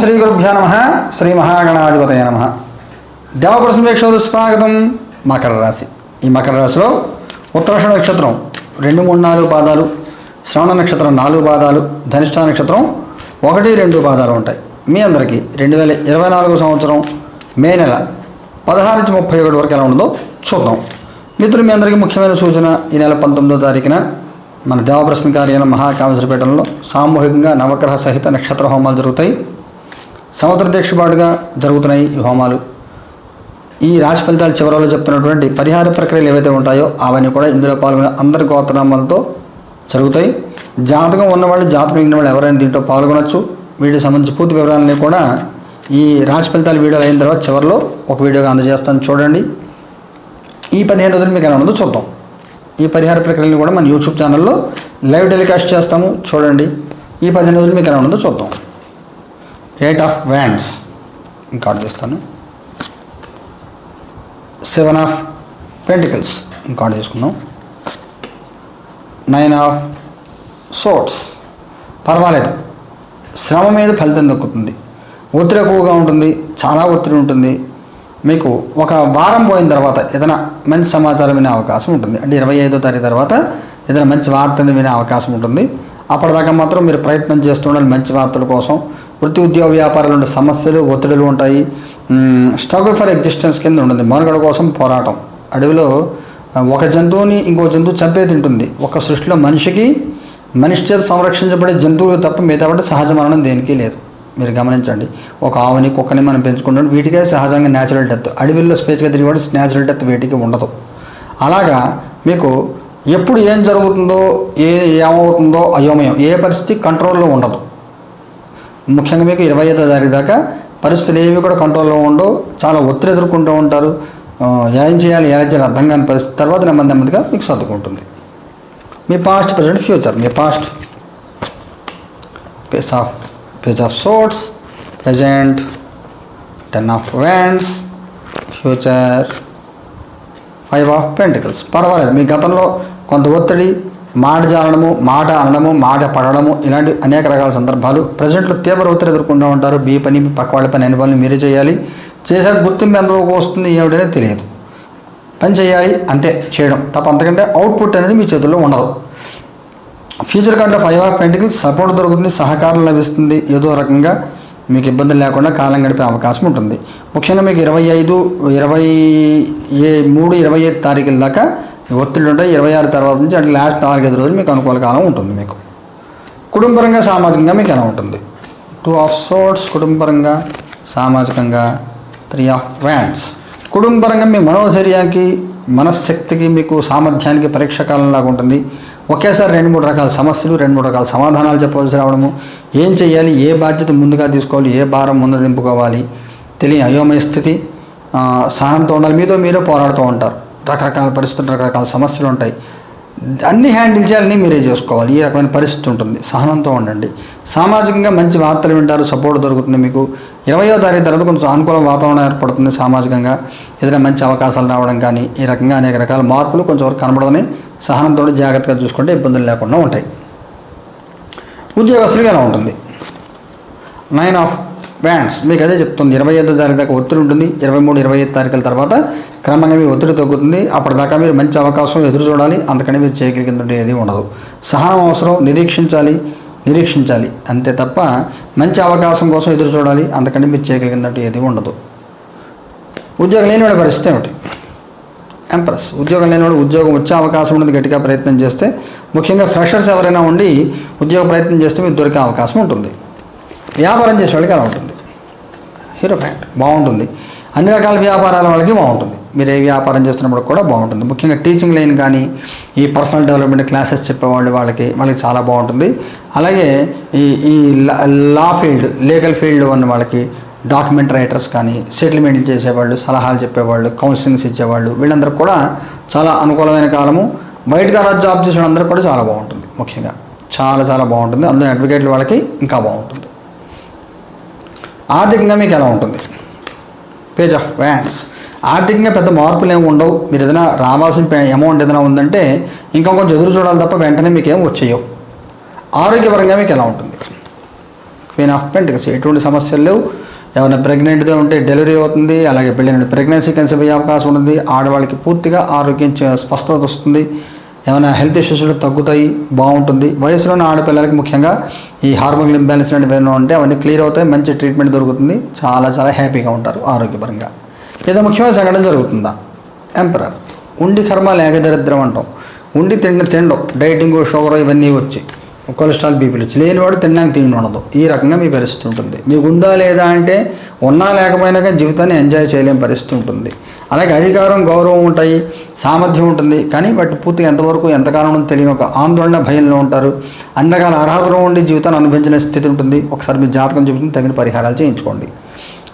శ్రీ గురుభ్యో నమ. శ్రీ మహాగణాధిపతయ నమ. దేవప్రశ్న వీక్షకులు స్వాగతం. మకర రాశి. ఈ మకర రాశిలో ఉత్తరాషణ నక్షత్రం రెండు మూడు నాలుగు పాదాలు శ్రవణ నక్షత్రం నాలుగు పాదాలు ధనిష్ట నక్షత్రం ఒకటి రెండు పాదాలు ఉంటాయి. మీ అందరికీ రెండు వేల ఇరవై నాలుగు సంవత్సరం మే నెల పదహారు నుంచి ముప్పై ఒకటి వరకు ఎలా ఉండదో చూద్దాం. మిత్రులు మీ అందరికీ ముఖ్యమైన సూచన ఈ నెల పంతొమ్మిదో తారీఖున మన దేవప్రశ్న కార్యాలయం మహాకామేశ్వరపేటలో సామూహికంగా నవగ్రహ సహిత నక్షత్ర హోమాలు జరుగుతాయి. సంవత్సర దీక్షపాటుగా జరుగుతున్నాయి ఈ హోమాలు. ఈ రాశి ఫలితాలు చివరలో చెప్తున్నటువంటి పరిహార ప్రక్రియలు ఏవైతే ఉంటాయో అవన్నీ కూడా ఇందులో పాల్గొనే అందరి గోత్రనామాలతో జరుగుతాయి. జాతకం ఉన్నవాళ్ళు జాతకం లేని వాళ్ళు ఎవరైనా దీంట్లో పాల్గొనొచ్చు. వీటికి సంబంధించి పూర్తి వివరాలని కూడా ఈ రాశి ఫలితాలు వీడియోలు అయిన తర్వాత చివరిలో ఒక వీడియోగా అందజేస్తాను చూడండి. ఈ పదిహేను రోజులు మీకు ఎలా ఉందో చూద్దాం. ఈ పరిహార ప్రక్రియలను కూడా మన యూట్యూబ్ ఛానల్లో లైవ్ టెలికాస్ట్ చేస్తాము. చూడండి. ఈ పదిహేను రోజులు మీకు ఎలా ఉందో చూద్దాం. ఎయిట్ ఆఫ్ వ్యాండ్స్ ఇంకా చేస్తాను. సెవెన్ ఆఫ్ పెంటికల్స్ ఇంకా చేసుకున్నాం నైన్ ఆఫ్ సోట్స్ పర్వాలేదు. శ్రమ మీద ఫలితం దక్కుతుంది. ఒత్తిడి ఎక్కువగా ఉంటుంది. చాలా ఒత్తిడి ఉంటుంది. మీకు ఒక వారం పోయిన తర్వాత ఏదైనా మంచి సమాచారం వినే అవకాశం ఉంటుంది. అంటే ఇరవై ఐదో తారీఖు తర్వాత ఏదైనా మంచి వార్తను వినే అవకాశం ఉంటుంది. అప్పటిదాకా మాత్రం మీరు ప్రయత్నం చేస్తుండాలి మంచి వార్తల కోసం వృత్తి ఉద్యోగ వ్యాపారాలు ఉండే సమస్యలు ఒత్తిడులు ఉంటాయి. స్ట్రగుల్ ఫర్ ఎగ్జిస్టెన్స్ కింద ఉంటుంది. మనుగడ కోసం పోరాటం. అడవిలో ఒక జంతువుని ఇంకో జంతువు చంపే తింటుంది. ఒక సృష్టిలో మనిషికి మనిషి చేత సంరక్షించబడే జంతువులు తప్ప మిగతా సహజ మరణం దేనికి లేదు. మీరు గమనించండి. ఒక ఆవుని కుక్కని మనం పెంచుకుంటాం వీటికే సహజంగా న్యాచురల్ డెత్ అడవిల్లో స్పేస్గా తిరిగి న్యాచురల్ డెత్ వీటికి ఉండదు. అలాగా మీకు ఎప్పుడు ఏం జరుగుతుందో ఏ ఏమవుతుందో అయోమయం. ఏ పరిస్థితి కంట్రోల్లో ఉండదు. ముఖ్యంగా మీకు ఇరవై ఐదో తారీఖు దాకా పరిస్థితులు ఏవి కూడా కంట్రోల్లో ఉండవు చాలా ఒత్తిడి ఎదుర్కొంటూ ఉంటారు. ఏం చేయాలి ఎలా చేయాలి అర్థం కాని పరిస్థితి తర్వాత నెమ్మది నెమ్మదిగా మీకు సర్దుకుంటుంది. మీ past present future me past page of page of swords present ten of wands future five of pentacles పర్వాలేదు మీ గతంలో కొంత ఒత్తిడి మాట జారడము మాట అనడము మాట పడడము ఇలాంటి అనేక రకాల సందర్భాలు ప్రజెంట్లో తీవ్ర ఒత్తిడి ఎదుర్కొంటూ ఉంటారు. బీ పని పక్క వాళ్ళ పని అనే పనులు మీరే చేయాలి. చేశాక గుర్తింపు ఎంతవరకు వస్తుంది ఏమిటనేది తెలియదు. పని చేయాలి అంతే చేయడం. తప్ప అంతకంటే అవుట్పుట్ అనేది మీ చేతుల్లో ఉండదు. ఫ్యూచర్ కార్డులో ఫైవ్ ఆఫ్ పెంటికల్ సపోర్ట్ దొరుకుతుంది సహకారం లభిస్తుంది. ఏదో రకంగా మీకు ఇబ్బందులు లేకుండా కాలం గడిపే అవకాశం ఉంటుంది. ముఖ్యంగా మీకు ఇరవై ఐదు ఇరవై ఏ మూడు ఇరవై ఐదు తారీఖుల దాకా ఒత్తిడి ఉంటాయి ఇరవై ఆరు తర్వాత నుంచి అంటే లాస్ట్ నాలుగైదు రోజులు మీకు అనుకూల కాలం ఉంటుంది మీకు. కుటుంబపరంగా సామాజికంగా మీకు ఎలా ఉంటుంది? టూ ఆఫ్ సోర్ట్స్ కుటుంబపరంగా సామాజికంగా త్రీ ఆఫ్ వ్యాండ్స్ కుటుంబపరంగా మీ మనోధైర్యానికి మనశ్శక్తికి మీకు సామర్థ్యానికి పరీక్ష కాలంలాగా ఉంటుంది. ఒకేసారి రెండు మూడు రకాల సమస్యలు రెండు మూడు రకాల సమాధానాలు చెప్పవలసి రావడము. ఏం చేయాలి ఏ బాధ్యత ముందుగా తీసుకోవాలి? ఏ భారం ముందు దింపుకోవాలి? తెలియని అయోమయ స్థితి సహనంతో ఉండాలి. మీతో మీరే పోరాడుతూ ఉంటారు. రకరకాల పరిస్థితులు రకరకాల సమస్యలు ఉంటాయి. అన్ని హ్యాండిల్ చేయాలని మీరే చేసుకోవాలి. ఈ రకమైన పరిస్థితి ఉంటుంది. సహనంతో ఉండండి. సామాజికంగా మంచి వార్తలు వింటారు సపోర్ట్ దొరుకుతుంది మీకు. ఇరవయో తారీఖు తర్వాత కొంచెం అనుకూల వాతావరణం ఏర్పడుతుంది సామాజికంగా. ఏదైనా మంచి అవకాశాలు రావడం కానీ ఈ రకంగా అనేక రకాల మార్పులు కొంచెం వరకు కనబడదని సహనంతో జాగ్రత్తగా చూసుకుంటే ఇబ్బందులు లేకుండా ఉంటాయి. ఉద్యోగస్తులుగా ఎలా ఉంటుంది? నైన్ ఆఫ్ బ్యాండ్స్ మీకు అదే చెప్తుంది. ఇరవై ఐదో తారీఖు దాకా ఒత్తిడి ఉంటుంది. ఇరవై మూడు ఇరవై ఐదు తారీఖుల తర్వాత క్రమంగా మీ ఒత్తిడి తగ్గుతుంది. అప్పటిదాకా మీరు మంచి అవకాశం ఎదురు చూడాలి. అంతకని మీరు చేయగలిగినట్టు ఏది ఉండదు. సహనం అవసరం. నిరీక్షించాలి. నిరీక్షించాలి. అంతే తప్ప మంచి అవకాశం కోసం ఎదురు చూడాలి. అందుకని మీరు చేయగలిగినట్టు ఏది ఉండదు. ఉద్యోగం లేని వాడి పరిస్థితి ఏమిటి? ఎంప్రెస్ ఉద్యోగం లేనివాడు ఉద్యోగం వచ్చే అవకాశం ఉన్నది గట్టిగా ప్రయత్నం చేస్తే ముఖ్యంగా ఫ్రెషర్స్ ఎవరైనా ఉండి ఉద్యోగ ప్రయత్నం చేస్తే మీకు దొరికే అవకాశం ఉంటుంది. వ్యాపారం చేసే వాళ్ళకి అలా ఉంటుంది. హీరో ఫ్యాక్ట్ బాగుంటుంది. అన్ని రకాల వ్యాపారాల వాళ్ళకి బాగుంటుంది. మీరు ఏ వ్యాపారం చేస్తున్నప్పుడు కూడా బాగుంటుంది. ముఖ్యంగా టీచింగ్ లైన్ కానీ ఈ పర్సనల్ డెవలప్మెంట్ క్లాసెస్ చెప్పేవాళ్ళు వాళ్ళకి వాళ్ళకి చాలా బాగుంటుంది. అలాగే ఈ ఈ లా- ఫీల్డ్ లీగల్ ఫీల్డ్ ఉన్న వాళ్ళకి డాక్యుమెంట్ రైటర్స్ కానీ సెటిల్మెంట్ చేసేవాళ్ళు సలహాలు చెప్పేవాళ్ళు కౌన్సిలింగ్స్ ఇచ్చేవాళ్ళు వీళ్ళందరూ కూడా చాలా అనుకూలమైన కాలము. బయట కాలేజ్ జాబ్ చేసిన వాళ్ళందరికీ కూడా చాలా బాగుంటుంది. ముఖ్యంగా చాలా చాలా బాగుంటుంది. అందులో అడ్వకేట్లు వాళ్ళకి ఇంకా బాగుంటుంది. ఆర్థికంగా మీకు ఎలా ఉంటుంది? పేజ్ ఆఫ్ వ్యాండ్స్ ఆర్థికంగా పెద్ద మార్పులు ఏమి ఉండవు. మీరు ఏదైనా రావాల్సిన అమౌంట్ ఏదైనా ఉందంటే ఇంకా కొంచెం ఎదురు చూడాలి తప్ప వెంటనే మీకు ఏం వచ్చేయవు. ఆరోగ్యపరంగా మీకు ఎలా ఉంటుంది? క్వీన్ ఆఫ్ పెంటికల్స్ ఎటువంటి సమస్యలు లేవు. ఏమైనా ప్రెగ్నెంట్గా ఉంటే డెలివరీ అవుతుంది. అలాగే పెళ్ళిన ప్రెగ్నెన్సీ కన్సీవ్ అయ్యే అవకాశం ఉంటుంది ఆడవాళ్ళకి పూర్తిగా ఆరోగ్యం స్వస్థత వస్తుంది. ఏమైనా హెల్త్ ఇష్యూస్ తగ్గుతాయి బాగుంటుంది. వయసులోని ఆడపిల్లలకి ముఖ్యంగా ఈ హార్మోన్ ఇంబ్యాలెన్స్ లాంటివి ఏమైనా ఉంటే అవన్నీ క్లియర్ అవుతాయి మంచి ట్రీట్మెంట్ దొరుకుతుంది. చాలా చాలా హ్యాపీగా ఉంటారు ఆరోగ్యపరంగా. ఏదో ముఖ్యమైన సంఘటన జరుగుతుందా? ఎంపరర్ ఉండి కర్మ లేక దరిద్రం అంటాం. ఉండి తిండి తిండం డైటింగ్ షుగర్ ఇవన్నీ వచ్చి కొలెస్ట్రాల్ బీపీలు వచ్చి లేనివాడు తినడానికి తిండి ఉండదు. ఈ రకంగా మీ పరిస్థితి ఉంటుంది. మీకు ఉందా లేదా అంటే ఉన్నా లేకపోయినా కానీ జీవితాన్ని ఎంజాయ్ చేయలేని పరిస్థితి ఉంటుంది. అలాగే అధికారం గౌరవం ఉంటాయి సామర్థ్యం ఉంటుంది. కానీ వాటి పూర్తిగా ఎంతవరకు ఎంతకాలం తెలియని ఒక ఆందోళన భయంలో ఉంటారు. అన్ని రకాల అర్హతలు ఉండి జీవితాన్ని అనుభవించిన స్థితి ఉంటుంది. ఒకసారి మీ జాతకం చూపించి తగిన పరిహారాలు చేయించుకోండి.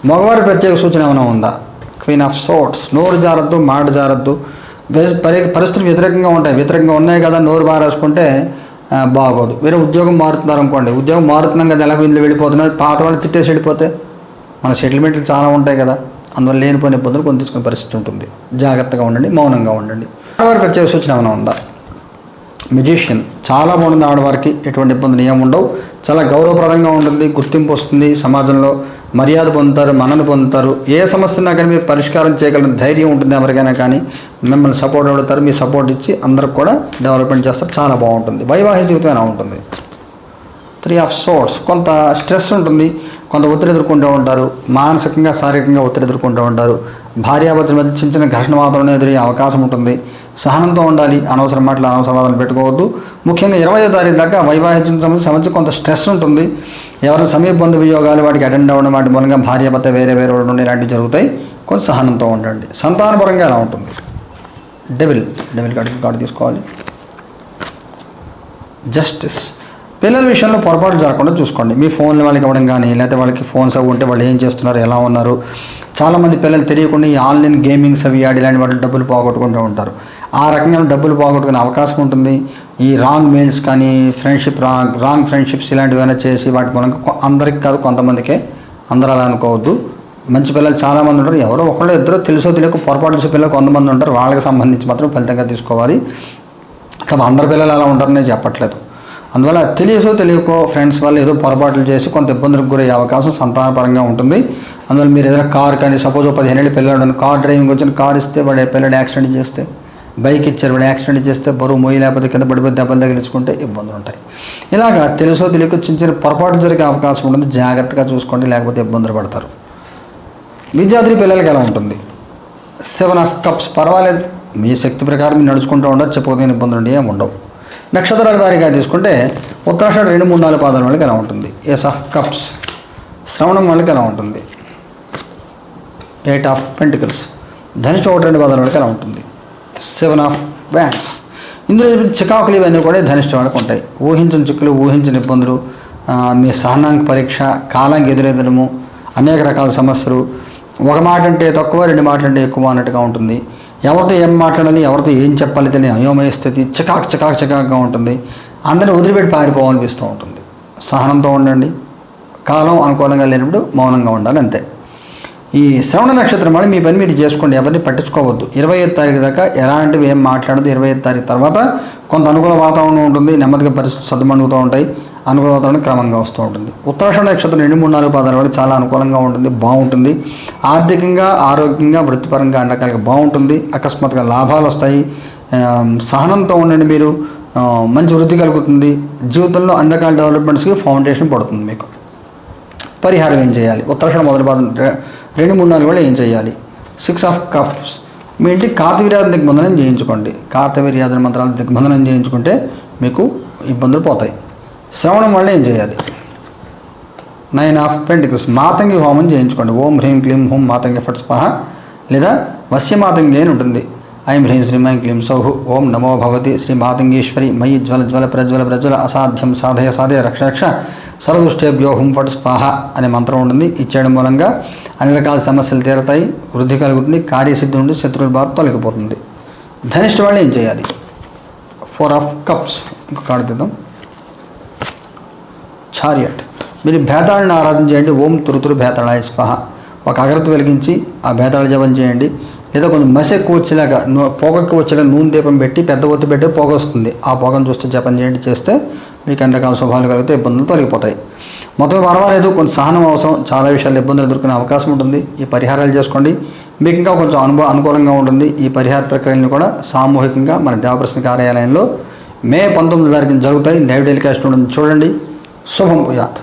మగవారి ప్రత్యేక సూచన ఏమైనా ఉందా? క్వీన్ ఆఫ్ సోట్స్ నోరు జారద్దు మాట జారద్దు. పరి పరిస్థితులు వ్యతిరేకంగా ఉంటాయి. వ్యతిరేకంగా ఉన్నాయి కదా నోరు బారేసుకుంటే బాగోదు. వేరే ఉద్యోగం మారుతున్నారు అనుకోండి. ఉద్యోగం మారుతున్నాం కదా ఎలాగో ఇందులో వెళ్ళిపోతున్నారు. పాత వాళ్ళు తిట్టేసి వెళ్ళిపోతే మన సెటిల్మెంట్లు చాలా ఉంటాయి కదా. అందువల్ల లేనిపోయిన ఇబ్బందులు కొని తీసుకునే పరిస్థితి ఉంటుంది. జాగ్రత్తగా ఉండండి మౌనంగా ఉండండి. ఆడవారి ప్రత్యేక సూచన ఏమైనా ఉందా? మెజిషియన్ చాలా బాగుంది ఆడవారికి ఎటువంటి ఇబ్బందులు ఏమి ఉండవు. చాలా గౌరవప్రదంగా ఉంటుంది గుర్తింపు వస్తుంది సమాజంలో. మర్యాద పొందుతారు మనను పొందుతారు. ఏ సమస్య కానీ మీరు పరిష్కారం చేయగలిగిన ధైర్యం ఉంటుంది ఎవరికైనా కానీ. మిమ్మల్ని సపోర్ట్ అడుగుతారు మీ సపోర్ట్ ఇచ్చి అందరికి కూడా డెవలప్మెంట్ చేస్తారు. చాలా బాగుంటుంది. వైవాహిక జీవితం ఎలా ఉంటుంది? త్రీ ఆఫ్ సోర్స్ కొంత స్ట్రెస్ ఉంటుంది. కొంత ఒత్తిడి ఎదుర్కొంటూ ఉంటారు. మానసికంగా శారీరకంగా ఒత్తిడి ఎదుర్కొంటూ ఉంటారు. భార్యాభర్తల మధ్య చిన్న చిన్న ఘర్షణ వాతావరణం ఎదురయ్యే అవకాశం ఉంటుంది. సహనంతో ఉండాలి. అనవసర మాటలు అనవసర వాదనలు పెట్టుకోవద్దు. ముఖ్యంగా ఇరవయో తారీఖు దాకా వైవాహిక సంబంధించి సమస్య కొంత స్ట్రెస్ ఉంటుంది. ఎవరైనా సమీప బంధు వియోగాలు వాటికి అటెండ్ అవ్వడం వాటి మూలంగా భార్యాభర్త వేరే వేరే ఉండడం ఇలాంటివి జరుగుతాయి. కొంత సహనంతో ఉండండి. సంతానపరంగా ఎలా ఉంటుంది? డెవిల్ డెవిల్ కార్డు కార్డు తీసుకోవాలి. జస్టిస్. పిల్లల విషయంలో పొరపాటు జరగకుండా చూసుకోండి. మీ ఫోన్లు వాళ్ళకి ఇవ్వడం కానీ లేకపోతే వాళ్ళకి ఫోన్స్ అవి ఉంటే వాళ్ళు ఏం చేస్తున్నారు ఎలా ఉన్నారు? చాలామంది పిల్లలు తెలియకుండా ఈ ఆన్లైన్ గేమింగ్స్ అవి ఆడి ఇలాంటి వాటి డబ్బులు పోగొట్టుకుంటూ ఉంటారు. ఆ రకంగా డబ్బులు పోగొట్టుకునే అవకాశం ఉంటుంది. ఈ రాంగ్ మెయిల్స్ కానీ ఫ్రెండ్షిప్ రాంగ్ రాంగ్ ఫ్రెండ్షిప్స్ ఇలాంటివి ఏమైనా చేసి వాటి మూలంగా అందరికి కాదు కొంతమందికే అందరూ అలా అనుకోవద్దు. మంచి పిల్లలు చాలామంది ఉంటారు. ఎవరో ఒకళ్ళు ఇద్దరు తెలుసో తెలియక పొరపాటు చేసే పిల్లలు కొంతమంది ఉంటారు. వాళ్ళకి సంబంధించి మాత్రం ఫలితంగా తీసుకోవాలి. తమ అందరి పిల్లలు అలా ఉంటారనే చెప్పట్లేదు. అందువల్ల తెలియసో తెలియకో ఫ్రెండ్స్ వాళ్ళు ఏదో పొరపాట్లు చేసి కొంత ఇబ్బందులకు గురయ్యే అవకాశం సంతానపరంగా ఉంటుంది. అందువల్ల మీరు ఏదైనా కార్ కానీ సపోజ్ పదిహేను ఏళ్ళు పిల్లలు కార్ డ్రైవింగ్ వచ్చిన కార్ ఇస్తే వాడు పిల్లడు యాక్సిడెంట్ చేస్తే బైక్ ఇచ్చారు వాడు యాక్సిడెంట్ చేస్తే బరువు మోయి లేకపోతే కింద పడిపోయి దెబ్బలు తగిలించుకుంటే ఇబ్బందులు ఉంటాయి. ఇలాగా తెలుసో తెలియకో చిన్న చిన్న పొరపాటు జరిగే అవకాశం ఉంటుంది. జాగ్రత్తగా చూసుకోండి లేకపోతే ఇబ్బందులు పడతారు. విద్యార్థి పిల్లలకి ఎలా ఉంటుంది? సెవెన్ ఆఫ్ కప్స్ పర్వాలేదు. మీ శక్తి ప్రకారం మీరు నడుచుకుంటూ ఉండదు చెప్పుకోదగిన ఇబ్బందులు ఉండి ఏమి ఉండవు. నక్షత్రాల వారిగా తీసుకుంటే ఉత్తరాషాఢ రెండు మూడు నాలుగు పాదాల వాళ్ళకి ఎలా ఉంటుంది? ఎస్ ఆఫ్ కప్స్ శ్రవణం వాళ్ళకి ఎలా ఉంటుంది? ఎయిట్ ఆఫ్ పెంటికల్స్ ధనుషు ఒకటి రెండు పాదాల వాళ్ళకి ఎలా ఉంటుంది? సెవెన్ ఆఫ్ బ్యాంక్స్ ఇందులో చెప్పిన చికాకులు ఇవన్నీ కూడా ధనిష్ట వాళ్ళకి ఉంటాయి. ఊహించిన చిక్కులు ఊహించిన ఇబ్బందులు మీ సహనాంక పరీక్ష కాలానికి ఎదురెదడము అనేక రకాల సమస్యలు. ఒక మాట అంటే తక్కువ రెండు మాటలు అంటే ఎక్కువ అన్నట్టుగా ఉంటుంది. ఎవరితో ఏం మాట్లాడాలి ఎవరితో ఏం చెప్పాలి తెలియని అయోమయ స్థితి చికాకు చికాకు చికాకుగా ఉంటుంది. అందరిని వదిలిపెట్టి పారిపోవాలనిపిస్తూ ఉంటుంది. సహనంతో ఉండండి. కాలం అనుకూలంగా లేనప్పుడు మౌనంగా ఉండాలి అంతే. ఈ శ్రవణ నక్షత్రం వల్ల మీ పని మీరు చేసుకోండి. ఎవరిని పట్టించుకోవద్దు. ఇరవై ఐదు తారీఖు దాకా ఎలాంటివి ఏం మాట్లాడదు. ఇరవై ఐదు తారీఖు తర్వాత కొంత అనుకూల వాతావరణం ఉంటుంది. నెమ్మదిగా పరిస్థితి సద్దుమణుగుతూ ఉంటాయి. అనుకూల వాతావరణం క్రమంగా వస్తూ ఉంటుంది. ఉత్తరాషాఢ నక్షత్రం రెండు మూడు నాలుగు పాదాల వరకు చాలా అనుకూలంగా ఉంటుంది బాగుంటుంది. ఆర్థికంగా ఆరోగ్యంగా వృత్తిపరంగా అన్ని రకాలుగా బాగుంటుంది. అకస్మాత్తుగా లాభాలు వస్తాయి. సహనంతో ఉండండి మీరు. మంచి వృద్ధి కలుగుతుంది. జీవితంలో అన్ని రకాల డెవలప్మెంట్స్కి ఫౌండేషన్ పడుతుంది మీకు. పరిహారం ఏం చేయాలి? ఉత్తరాషణ మొదటి పాదం రెండు మూడు నాలుగు వేలు ఏం చేయాలి? Six of cups. మీ ఇంటి కార్తవీర్యాదం దిగ్బంధనం చేయించుకోండి కార్తవీర్యాదన మంత్రాలు దిగ్బంధనం చేయించుకుంటే మీకు ఇబ్బందులు పోతాయి. శ్రవణం వల్ల ఏం చేయాలి? Nine of pentacles. మాతంగి హోమం చేయించుకోండి. ఓం హ్రీం క్లీం హోం మాతంగి ఫట్ స్పహ. లేదా వస్యమాతంగి అని ఉంటుంది. ఐం హ్రీం శ్రీం ఐం క్లీం సౌహు. ఓం నమో భగవతి శ్రీ మాతంగీశ్వరి. మయి జ్వల జ్వల ప్రజ్వల ప్రజ్వల అసాధ్యం సాధయ సాధయ రక్ష రక్ష. సర్వదుష్టేభ్యో హుం ఫట్ స్పాహ అనే మంత్రం ఉంటుంది. ఇచ్చేయడం మూలంగా అన్ని రకాల సమస్యలు తీరతాయి. వృద్ధి కలుగుతుంది. కార్యసిద్ధి నుండి శత్రువుల బాధ తొలగిపోతుంది. ధనిష్ట వాళ్ళు ఏం చేయాలి? Four of cups. ఇంకా కార్డు చారియట్. మీరు భేతాళని ఆరాధన చేయండి. ఓం తురుతురు భేతాళాయ స్పహ ఒక అగరత్తు వెలిగించి ఆ భేతాళ జపం చేయండి. లేదా కొంచెం మసి ఎక్కువ వచ్చేలాగా పొగకు వచ్చేలా నూనె దీపం పెట్టి పెద్ద ఒత్తి పెట్టి పొగ వస్తుంది. ఆ పొగను చూస్తే జపం చేయండి. చేస్తే మీకు అన్ని రకాల శుభాలు కలిగితే ఇబ్బందులు తొలగిపోతాయి. మొత్తం పర్వాలేదు. కొంచెం సహనం అవసరం. చాలా విషయాలు ఇబ్బందులు ఎదుర్కొనే అవకాశం ఉంటుంది. ఈ పరిహారాలు చేసుకోండి. మీకు ఇంకా కొంచెం అనుభవ అనుకూలంగా ఉంటుంది. ఈ పరిహార ప్రక్రియలను కూడా సామూహికంగా మన దేవప్రశ్న కార్యాలయంలో మే పంతొమ్మిది తారీఖున జరుగుతాయి. లైవ్ టెలికాస్ట్ ఉంటుంది చూడండి. சுகம் புரியாது